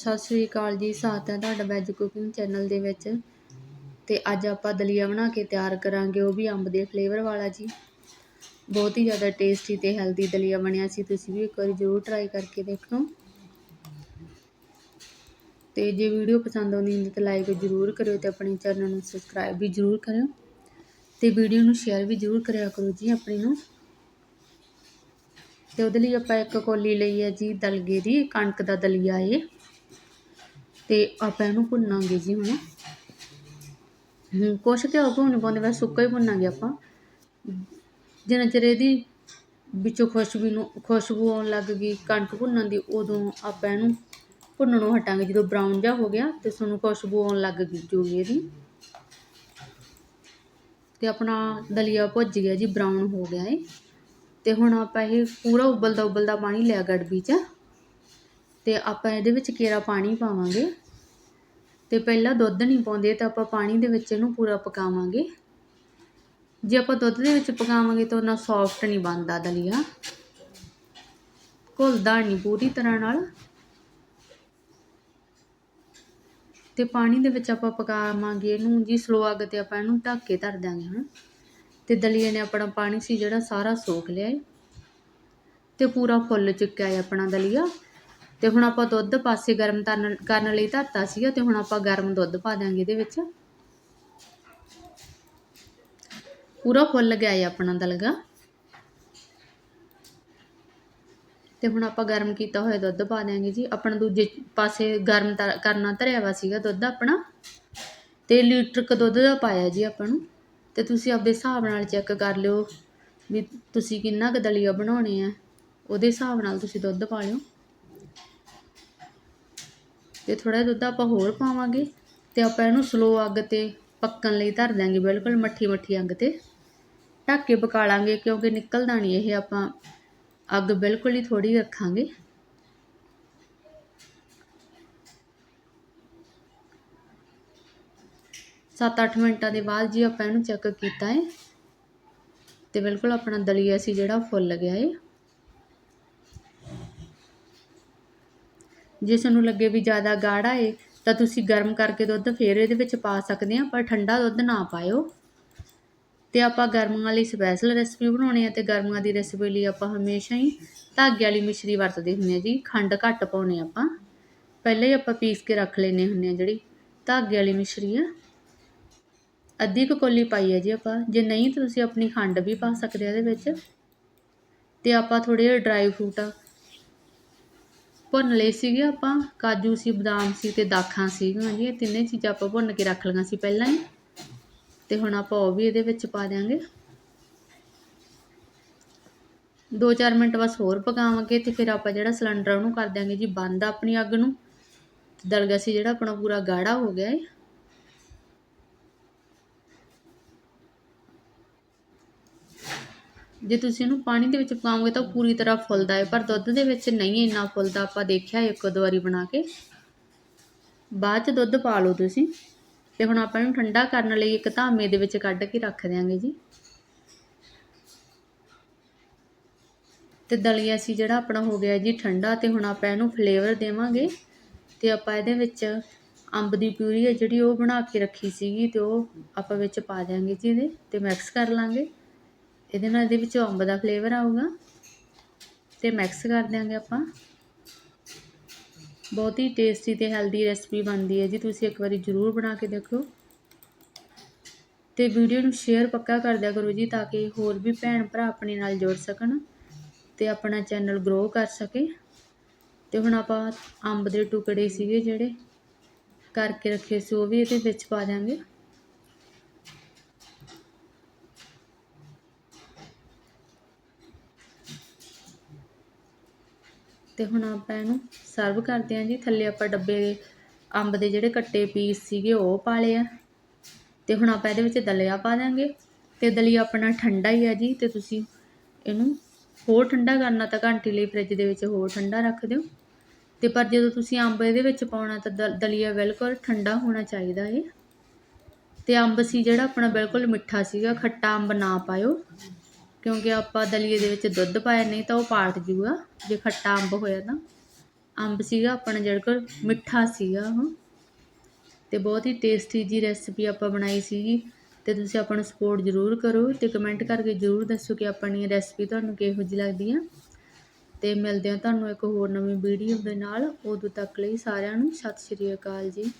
ਸਤਿ ਸ੍ਰੀ ਅਕਾਲ ਜੀ, ਸਵਾਗਤ ਹੈ ਤੁਹਾਡਾ ਵੈਜ ਕੁਕਿੰਗ ਚੈਨਲ ਦੇ ਵਿੱਚ। ਤੇ ਅੱਜ ਆਪਾਂ ਦਲੀਆ ਬਣਾ ਕੇ ਤਿਆਰ ਕਰਾਂਗੇ, ਉਹ ਵੀ ਅੰਬ ਦੇ ਫਲੇਵਰ ਵਾਲਾ ਜੀ। ਬਹੁਤ ਹੀ ਜ਼ਿਆਦਾ ਟੇਸਟੀ ਤੇ ਹੈਲਦੀ ਦਲੀਆ ਬਣਿਆ ਸੀ, ਤੁਸੀਂ ਵੀ ਇੱਕ ਵਾਰੀ ਜ਼ਰੂਰ ਟਰਾਈ ਕਰਕੇ ਦੇਖੋ। ਤੇ ਜੇ ਵੀਡੀਓ ਪਸੰਦ ਆਉਂਦੀ ਹੈ ਤਾਂ ਲਾਈਕ ਜ਼ਰੂਰ ਕਰਿਓ ਤੇ ਆਪਣੇ ਚੈਨਲ ਨੂੰ ਸਬਸਕ੍ਰਾਈਬ ਵੀ ਜ਼ਰੂਰ ਕਰਿਓ। ਤੇ ਵੀਡੀਓ ਨੂੰ ਸ਼ੇਅਰ ਵੀ ਜ਼ਰੂਰ ਕਰਿਆ ਕਰੋ ਜੀ ਆਪਣੇ ਨੂੰ। ਤੇ ਉਹਦੇ ਲਈ ਆਪਾਂ ਇੱਕ ਕੋਲੀ ਲਈ ਹੈ ਜੀ ਦਲਗੇ ਦੀ, ਕਣਕ ਦਾ ਦਲੀਆ ਏ ਤੇ ਆਪਾਂ ਇਹਨੂੰ ਭੁੰਨਾਂਗੇ ਜੀ ਹੁਣ। ਕੁਛ ਘਿਓ ਘਿਓ ਨਹੀਂ ਪਾਉਂਦੇ, ਬਸ ਸੁੱਕਾ ਹੀ ਭੁੰਨਾਂਗੇ ਆਪਾਂ। ਜਿੰਨਾ ਚਿਰ ਇਹਦੀ ਵਿੱਚੋਂ ਖੁਸ਼ਬੂ ਨੂੰ, ਖੁਸ਼ਬੂ ਆਉਣ ਲੱਗ ਗਈ, ਕਣਕ ਭੁੰਨਣ ਦੀ, ਉਦੋਂ ਆਪਾਂ ਇਹਨੂੰ ਭੁੰਨਣੋਂ ਹਟਾਂਗੇ। ਜਦੋਂ ਬਰਾਊਨ ਜਿਹਾ ਹੋ ਗਿਆ ਤੇ ਸਾਨੂੰ ਖੁਸ਼ਬੂ ਆਉਣ ਲੱਗ ਗਈ ਜੂਗੀ ਇਹਦੀ। ਤੇ ਆਪਣਾ ਦਲੀਆ ਭੁੱਜ ਗਿਆ ਜੀ ਬਰਾਊਨ ਹੋ ਗਿਆ ਏ ਤੇ ਹੁਣ ਆਪਾਂ ਇਹ ਪੂਰਾ ਉਬਲਦਾ ਉਬਲਦਾ ਪਾਣੀ ਲਿਆ, ਗੜਬੀ 'ਚ। ਤੇ ਆਪਾਂ ਇਹਦੇ ਵਿੱਚ ਕੇਰਾ ਪਾਣੀ ਪਾਵਾਂਗੇ। ਤੇ ਪਹਿਲਾਂ ਦੁੱਧ ਨਹੀਂ ਪਾਉਂਦੇ ਤਾਂ ਆਪਾਂ ਪਾਣੀ ਦੇ ਵਿੱਚ ਇਹਨੂੰ ਪੂਰਾ ਪਕਾਵਾਂਗੇ। ਜੇ ਆਪਾਂ ਦੁੱਧ ਦੇ ਵਿੱਚ ਪਕਾਵਾਂਗੇ ਤਾਂ ਉਹਨਾਂ ਸੌਫਟ ਨਹੀਂ ਬਣਦਾ ਦਲੀਆ। ਘੁਲਦਾ ਨਹੀਂ ਪੂਰੀ ਤਰ੍ਹਾਂ ਨਾਲ। ਤੇ ਪਾਣੀ ਦੇ ਵਿੱਚ ਆਪਾਂ ਪਕਾਵਾਂਗੇ ਇਹਨੂੰ ਜੀ ਸਲੋ ਅੱਗ ਤੇ ਆਪਾਂ ਇਹਨੂੰ ਢੱਕ ਕੇ ਧਰ ਦਾਂਗੇ ਹੁਣ ਤੇ ਦਲੀਏ ਨੇ ਆਪਣਾ ਪਾਣੀ ਸੀ ਜਿਹੜਾ ਸਾਰਾ ਸੋਖ ਲਿਆ ਏ। ਤੇ ਪੂਰਾ ਫੁੱਲ ਚੁੱਕਿਆ ਹੈ ਆਪਣਾ ਦਲੀਆ। ਤੇ ਹੁਣ ਆਪਾਂ ਦੁੱਧ ਪਾਸੇ ਗਰਮ ਕਰਨ ਕਰਨ ਲਈ ਧਰਤਾ ਸੀਗਾ ਤੇ ਹੁਣ ਆਪਾਂ ਗਰਮ ਦੁੱਧ ਪਾ ਦਾਂਗੇ ਇਹਦੇ ਵਿੱਚ। ਪੂਰਾ ਫੁੱਲ ਗਿਆ ਹੈ ਆਪਣਾ ਦਲਗਾ। ਤੇ ਹੁਣ ਆਪਾਂ ਗਰਮ ਕੀਤਾ ਹੋਇਆ ਦੁੱਧ ਪਾ ਦਿਆਂਗੇ ਜੀ। ਆਪਣਾ ਦੂਜੇ ਪਾਸੇ ਗਰਮ ਕਰਨਾ ਧਰਿਆ ਵਾ ਸੀਗਾ ਦੁੱਧ ਆਪਣਾ। ਤੇ ਲੀਟਰ ਕ ਦੁੱਧ ਦਾ ਪਾਇਆ ਜੀ ਆਪਾਂ ਨੂੰ। ਤੇ ਤੁਸੀਂ ਆਪਦੇ ਹਿਸਾਬ ਨਾਲ ਚੈੱਕ ਕਰ ਲਿਓ ਵੀ ਤੁਸੀਂ ਕਿੰਨਾ ਕੁ ਦਲੀਆ ਬਣਾਉਣੇ ਆ। ਉਹਦੇ ਹਿਸਾਬ ਨਾਲ ਤੁਸੀਂ ਦੁੱਧ ਪਾ ਲਿਓ। ਤੇ ਥੋੜਾ ਦੁੱਧ ਆਪਾਂ ਹੋਰ ਪਾਵਾਂਗੇ ਤੇ ਆਪਾਂ ਇਹਨੂੰ ਸਲੋ ਅੱਗ ਤੇ ਪੱਕਣ ਲਈ ਧਰ ਦਾਂਗੇ ਬਿਲਕੁਲ ਮੱਠੀ ਮੱਠੀ ਅੱਗ ਤੇ। ਢੱਕ ਕੇ ਪਕਾ ਲਾਂਗੇ ਕਿਉਂਕਿ ਨਿਕਲਦਾ ਨਹੀਂ ਇਹ, ਆਪਾਂ ਅੱਗ ਬਿਲਕੁਲ ਹੀ ਥੋੜੀ ਰੱਖਾਂਗੇ। ਸੱਤ ਅੱਠ ਮਿੰਟਾਂ ਦੇ ਬਾਅਦ ਜੀ ਆਪਾਂ ਇਹਨੂੰ ਚੈੱਕ ਕੀਤਾ ਹੈ ਤੇ ਬਿਲਕੁਲ ਆਪਣਾ ਦਲੀਆ ਸੀ ਜਿਹੜਾ ਫੁੱਲ ਗਿਆ ਹੈ ਜੇ ਤੁਹਾਨੂੰ ਲੱਗੇ ਵੀ ਜ਼ਿਆਦਾ ਗਾੜਾ ਹੈ ਤਾਂ ਤੁਸੀਂ ਗਰਮ ਕਰਕੇ ਦੁੱਧ ਫਿਰ ਇਹਦੇ ਵਿੱਚ ਪਾ ਸਕਦੇ ਆ ਪਰ ਠੰਡਾ ਦੁੱਧ ਨਾ ਪਾਇਓ। ਤੇ ਆਪਾਂ ਗਰਮੀਆਂ ਲਈ ਸਪੈਸ਼ਲ ਰੈਸਪੀ ਬਣਾਉਣੀ ਆ ਤੇ ਗਰਮੀਆਂ ਦੀ ਰੈਸਪੀ ਲਈ ਆਪਾਂ ਹਮੇਸ਼ਾ ਹੀ ਧਾਗੇ ਵਾਲੀ ਮਿਸ਼ਰੀ ਵਰਤਦੇ ਹੁੰਦੇ ਆ ਜੀ, ਖੰਡ ਘੱਟ ਪਾਉਣੇ ਆਪਾਂ। ਪਹਿਲਾਂ ਹੀ ਆਪਾਂ ਪੀਸ ਕੇ ਰੱਖ ਲੈਨੇ ਹੁੰਦੇ ਆ ਜਿਹੜੀ ਧਾਗੇ ਵਾਲੀ ਮਿਸ਼ਰੀ ਆ। ਅੱਧੀ ਕੁ ਕੋਲੀ ਪਾਈ ਹੈ ਜੀ ਆਪਾਂ, ਜੇ ਨਹੀਂ ਤਾਂ ਤੁਸੀਂ ਆਪਣੀ ਖੰਡ ਵੀ ਪਾ ਸਕਦੇ ਆ ਇਹਦੇ ਵਿੱਚ। ਤੇ ਆਪਾਂ ਥੋੜੇ ਜਿਹੇ ਡਰਾਈ ਫਰੂਟ ਭੁੰਨ ਲਏ ਸੀਗੇ ਆਪਾਂ, ਕਾਜੂ ਸੀ, ਬਦਾਮ ਸੀ ਤੇ ਦਾਖਾਂ ਸੀਗੀਆਂ ਜੀ। ਇਹ ਤਿੰਨੇ ਚੀਜ਼ਾਂ ਆਪਾਂ ਭੁੰਨ ਕੇ ਰੱਖ ਲਈਆਂ ਸੀ ਪਹਿਲਾਂ ਹੀ। ਤੇ ਹੁਣ ਆਪਾਂ ਉਹ ਵੀ ਇਹਦੇ ਵਿੱਚ ਪਾ ਦਿਆਂਗੇ। 2-4 ਮਿੰਟ ਬਸ ਹੋਰ ਪਕਾਵਾਂਗੇ ਤੇ ਫਿਰ ਆਪਾਂ ਜਿਹੜਾ ਸਿਲੰਡਰ ਉਹਨੂੰ ਕਰ ਦਿਆਂਗੇ ਜੀ, ਬੰਦ ਆਪਣੀ ਅੱਗ ਨੂੰ। ਦਲਗਾ ਸੀ ਜਿਹੜਾ ਆਪਣਾ ਪੂਰਾ ਗਾੜਾ ਹੋ ਗਿਆ ਹੈ ਜੇ ਤੁਸੀਂ ਇਹਨੂੰ ਪਾਣੀ ਦੇ ਵਿੱਚ ਪਕਾਓਗੇ ਤਾਂ ਪੂਰੀ ਤਰ੍ਹਾਂ ਫੁੱਲਦਾ ਹੈ, ਪਰ ਦੁੱਧ ਦੇ ਵਿੱਚ ਨਹੀਂ ਇੰਨਾ ਫੁੱਲਦਾ। ਆਪਾਂ ਦੇਖਿਆ ਇੱਕ ਦੋ ਵਾਰੀ ਬਣਾ ਕੇ। ਬਾਅਦ ਚ ਦੁੱਧ ਪਾ ਲਓ ਤੁਸੀਂ। ਤੇ ਹੁਣ ਆਪਾਂ ਇਹਨੂੰ ਠੰਡਾ ਕਰਨ ਲਈ ਇੱਕ ਧਾਮੇ ਦੇ ਵਿੱਚ ਕੱਢ ਕੇ ਰੱਖ ਦਿਆਂਗੇ ਜੀ। ਤੇ ਦਲੀਆ ਸੀ ਜਿਹੜਾ ਆਪਣਾ ਹੋ ਗਿਆ ਜੀ ਠੰਡਾ, ਤੇ ਹੁਣ ਆਪਾਂ ਇਹਨੂੰ ਫਲੇਵਰ ਦੇਵਾਂਗੇ। ਤੇ ਆਪਾਂ ਇਹਦੇ ਵਿੱਚ ਅੰਬ ਦੀ ਪਿਊਰੀ ਹੈ ਜਿਹੜੀ ਉਹ ਬਣਾ ਕੇ ਰੱਖੀ ਸੀਗੀ, ਤੇ ਉਹ ਆਪਾਂ ਵਿੱਚ ਪਾ ਦਿਆਂਗੇ ਜੀ ਇਹਦੇ, ਤੇ ਮਿਕਸ ਕਰ ਲਾਂਗੇ। ਇਹਦੇ ਨਾਲ ਇਹਦੇ ਵਿੱਚੋਂ ਅੰਬ ਦਾ ਫਲੇਵਰ ਆਊਗਾ ਤੇ ਮਿਕਸ ਕਰ ਦਿਆਂਗੇ ਆਪਾਂ। ਬਹੁਤ ਹੀ ਟੇਸਟੀ ਤੇ ਹੈਲਦੀ ਰੈਸਪੀ ਬਣਦੀ ਹੈ ਜੀ, ਤੁਸੀਂ ਇੱਕ ਵਾਰੀ ਜ਼ਰੂਰ ਬਣਾ ਕੇ ਦੇਖੋ। ਤੇ ਵੀਡੀਓ ਨੂੰ ਸ਼ੇਅਰ ਪੱਕਾ ਕਰ ਦਿਆ ਕਰੋ ਜੀ, ਤਾਂ ਕਿ ਹੋਰ ਵੀ ਭੈਣ ਭਰਾ ਆਪਣੇ ਨਾਲ ਜੁੜ ਸਕਣ ਤੇ ਆਪਣਾ ਚੈਨਲ ਗਰੋ ਕਰ ਸਕੇ। ਤੇ ਹੁਣ ਆਪਾਂ ਅੰਬ ਦੇ ਟੁਕੜੇ ਸੀਗੇ ਜਿਹੜੇ ਕਰਕੇ ਰੱਖੇ ਸੀ, ਉਹ ਵੀ ਇਹਦੇ ਵਿੱਚ ਪਾ ਦਿਆਂਗੇ। ਤੇ ਹੁਣ ਆਪਾਂ ਇਹਨੂੰ ਸਰਵ ਕਰਦੇ ਆਂ ਜੀ। ਥੱਲੇ ਆਪਾਂ ਡੱਬੇ ਅੰਬ ਦੇ ਜਿਹੜੇ ਕੱਟੇ ਪੀਸ ਸੀਗੇ, ਉਹ ਪਾ ਲਏ ਆ। ਤੇ ਹੁਣ ਆਪਾਂ ਇਹਦੇ ਵਿੱਚ ਦਲੀਆ ਪਾ ਦਾਂਗੇ ਤੇ ਦਲੀਆ ਆਪਣਾ ਠੰਡਾ ਹੀ ਆ ਜੀ, ਤੇ ਤੁਸੀਂ ਇਹਨੂੰ ਹੋਰ ਠੰਡਾ ਕਰਨਾ ਤਾਂ ਘੰਟੀ ਲਈ ਫ੍ਰਿਜ ਦੇ ਵਿੱਚ ਹੋਰ ਠੰਡਾ ਰੱਖ ਦਿਓ। ਤੇ ਪਰ ਜਦੋਂ ਤੁਸੀਂ ਅੰਬ ਇਹਦੇ ਵਿੱਚ ਪਾਉਣਾ ਤਾਂ ਦਲੀਆ ਬਿਲਕੁਲ ਠੰਡਾ ਹੋਣਾ ਚਾਹੀਦਾ ਹੈ ਤੇ ਅੰਬ ਸੀ ਜਿਹੜਾ ਆਪਣਾ ਬਿਲਕੁਲ ਮਿੱਠਾ ਸੀਗਾ, ਖੱਟਾ ਅੰਬ ਨਾ ਪਾਇਓ। ਕਿਉਂਕਿ ਆਪਾਂ ਦਲੀਏ ਦੇ ਵਿੱਚ ਦੁੱਧ ਪਾਇਆ, ਨਹੀਂ ਤਾਂ ਉਹ ਪਾਟ ਜੂਗਾ, ਜੇ ਖੱਟਾ ਅੰਬ ਹੋਇਆ ਤਾਂ। ਅੰਬ ਸੀਗਾ ਆਪਣਾ ਜਿਹੜਾ ਕੋਲ ਮਿੱਠਾ ਸੀਗਾ ਉਹ। ਤੇ ਬਹੁਤ ਹੀ ਟੇਸਟੀ ਜੀ ਰੈਸਪੀ ਆਪਾਂ ਬਣਾਈ ਸੀਗੀ। ਤੇ ਤੁਸੀਂ ਆਪਾਂ ਨੂੰ ਸਪੋਰਟ ਜ਼ਰੂਰ ਕਰੋ ਤੇ ਕਮੈਂਟ ਕਰਕੇ ਜ਼ਰੂਰ ਦੱਸੋ ਕਿ ਆਪਣੀ ਰੈਸਪੀ ਤੁਹਾਨੂੰ ਕਿਹੋ ਜਿਹੀ ਲੱਗਦੀ ਆ ਤੇ ਮਿਲਦੇ ਹਾਂ ਤੁਹਾਨੂੰ ਇੱਕ ਹੋਰ ਨਵੀਂ ਵੀਡੀਓ ਦੇ ਨਾਲ। ਉਦੋਂ ਤੱਕ ਲਈ ਸਾਰਿਆਂ ਨੂੰ ਸਤਿ ਸ਼੍ਰੀ ਅਕਾਲ ਜੀ।